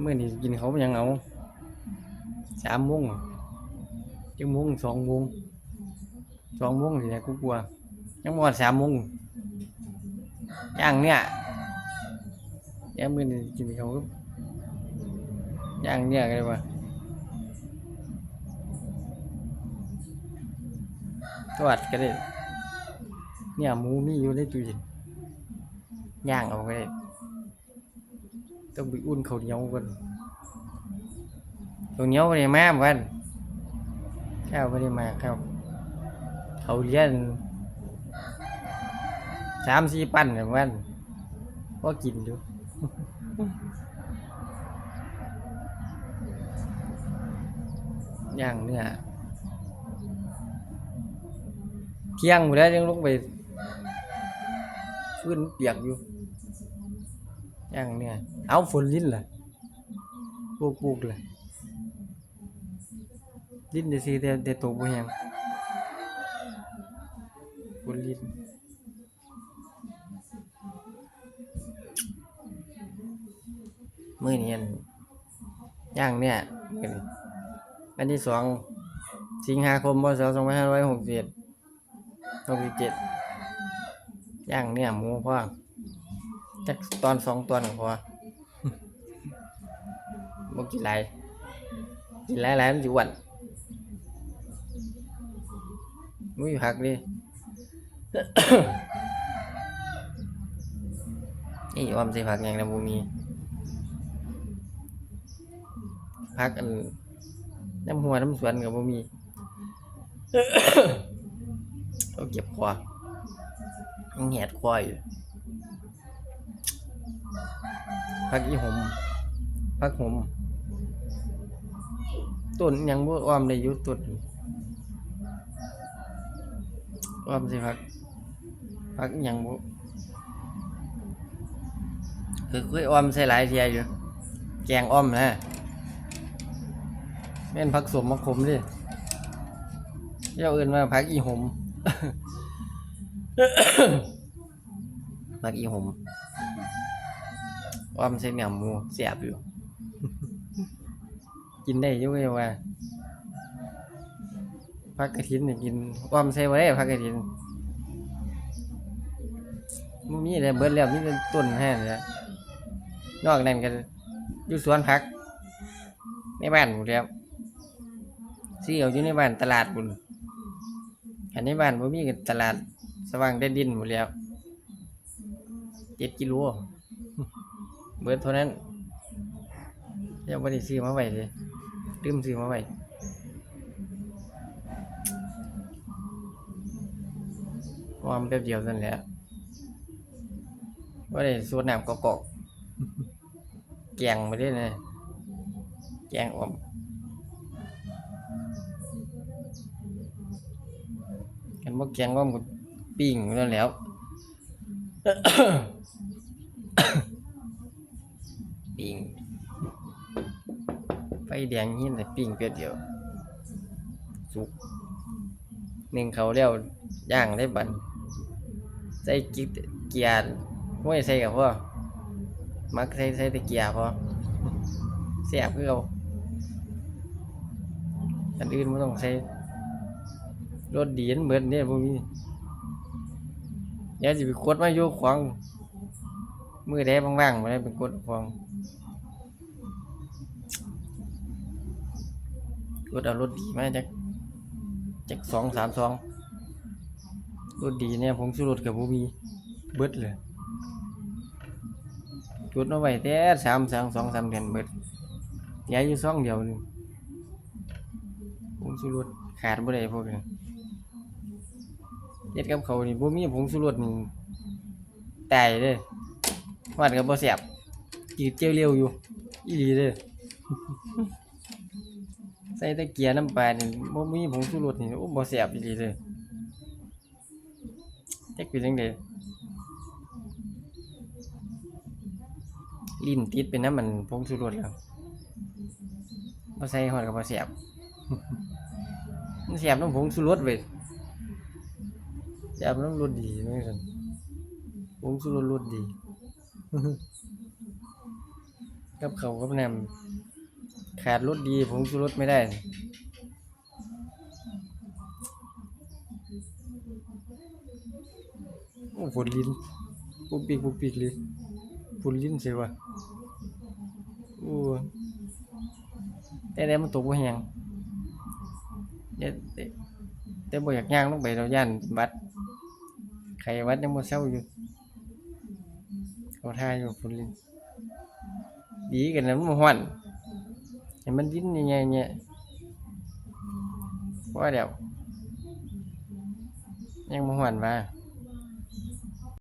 เมื่อนี้กินเขาวยังเอาสามโมงจังโมงสองโมงสองโมงสิแหละกูกลัวยังบ่ฮอดสามโมงย่างเนี่ยย่างมื่อนี้กินเขาย่างเนี่ยกันเลยวะทอดก็ได้เนี่ยหมูมีอยู่ในตู้เย็นย่างเอาก็ได้ ต้องไปอุ่นข้าวเหนียวก่อนข้าวเหนียวไม่ได้มาเหมือนกันข้าวไม่ได้มาข้าวเขาเลี้ยนสามสี่ปั้นเหมือนกันพอกินอยู่ย่างเนื้อเที่ยงหมดแล้วยังลงไปฟื้นเปียกอยู่ อย่างเนื้อเอาฝนลิ้นล่ะปลูกปลูกเลยลิ้นจะซีแต่แต่ตกบ่แฮงฝนลิ้นมื้อนี้อั่นย่างเนี่ยอันที่สองสิงหาคมพศสองพันห้าร้อยหกสิบเจ็ดหกสิบเจ็ดย่างเนี่ยหมูพ่อ จักตอนสองตอนก็พอบ่กินหลายกินหลายหลายมันสิอ้วนมุ้ยผักดินี่ออมส่ผักย่างนะบ่มีผักอันน้ำหัวน้ำสวนกับบ่มีเอาเก็บคอยังแหดคออยู่ พักอีหมพักหมต้นยังบ่อ้อมได้อยู่ต้นอ้อมสิพักพักยังบ่คือเคยอ้อมใส่หลายเทียอยู่ แกงอ้อมนะแม่นผักสมมักขมดิเจ้าเอื่นว่าผักอีหมผักอีหม ว่ามันใส่เนื้อหมูเสียบอยู่ กินได้ยุ่ยว่าผักกระถินนี่กินว่ามันใส่ไว้ผักกระถินมันมีแต่เบิดแล้วมีแต่ต้นแห้งเลยนอกนั้นก็อยู่สวนผัก ในบ้านหมดแล้วซื้อเอาอยู่ในบ้านตลาดบุญอันในบ้านบ่มีก็ตลาดสว่างได้ดินหมดแล้วเจ็ดกิโล เบิดเท่านั้นยังไม่ได้ซื้อมาไว้เลยลืมซื้อมาไว้วามแป๊บเดียวนั่นแหละว่าได้สูตรน้ำกอกๆแกงมาได้เลยแกงอมกันบ่แกงว่ามันปิ้งนั่นแล้ว ปิ้งไฟแดงหินแต่ปิ้งเพียเดียว สุกหนึ่งเขาแล้วย่างได้บันใส่กิเกียร์ห้วยใส่กับพ่อมักใส่ใส่ต่เกียร์พอเสียบคือเอาอันอื่นไม่ต้องใส่รถดีนเหมือนเนี่ยพวกนี้เดี๋ยวจะไปกดมาโยกขวงมือแดงว่างๆมาได้เป็นกดขวง กดเอารถดีมาจากจากสองสามสองรถดีเนี่ยผมซื้อรถกับพวกมีเบิดเลยกดเอาไว้แต่สามสามสองสามเดือนเบิดย้ายอยู่สองเดียวนึงผมซื้อรถขาดบ่ได้พวกนี้เฮ็ดกับเขานี่บ่มีผงชูรสนี่ตายเด้อวาดก็บ่แซ่บจืดเจียวเร็วอยู่อีหลีเด้อ ใส่แต่เกียร์น้ำปลานี่บ่มีผงชูรสนี่โอ้บ่แซ่บอีหลีเด้อจักเป็นจังได๋ลิ้นติดเป็นน้ำมันผงชูรสแล้วบ่ใส่ฮอดก็บ่แซ่บมันแซ่บน้ำผงชูรสเว้ยยามน้ำรสดีนี่กันผมสุรสรสดีกับเขากับน้ำ ขาดรสดีผงชูรสไม่ได้โอ้ฝนลิ้นปุกปิกปุกปิกเลยฝนลิ้นเสียวะโอ้แต่แล้วมันตกบ่แหงแต่แต่แต่บ่อยากย่างลงไปเราย่านวัดไข้หวัดยังบ่เศร้าอยู่เขาท่าอยู่ฝนลิ้นดีกันนะมันบ่ฮ้อน ให้มันลิ้นใหญ่ๆเนี่ยว่าเดี๋ยวยังบ่ฮ้อนว่า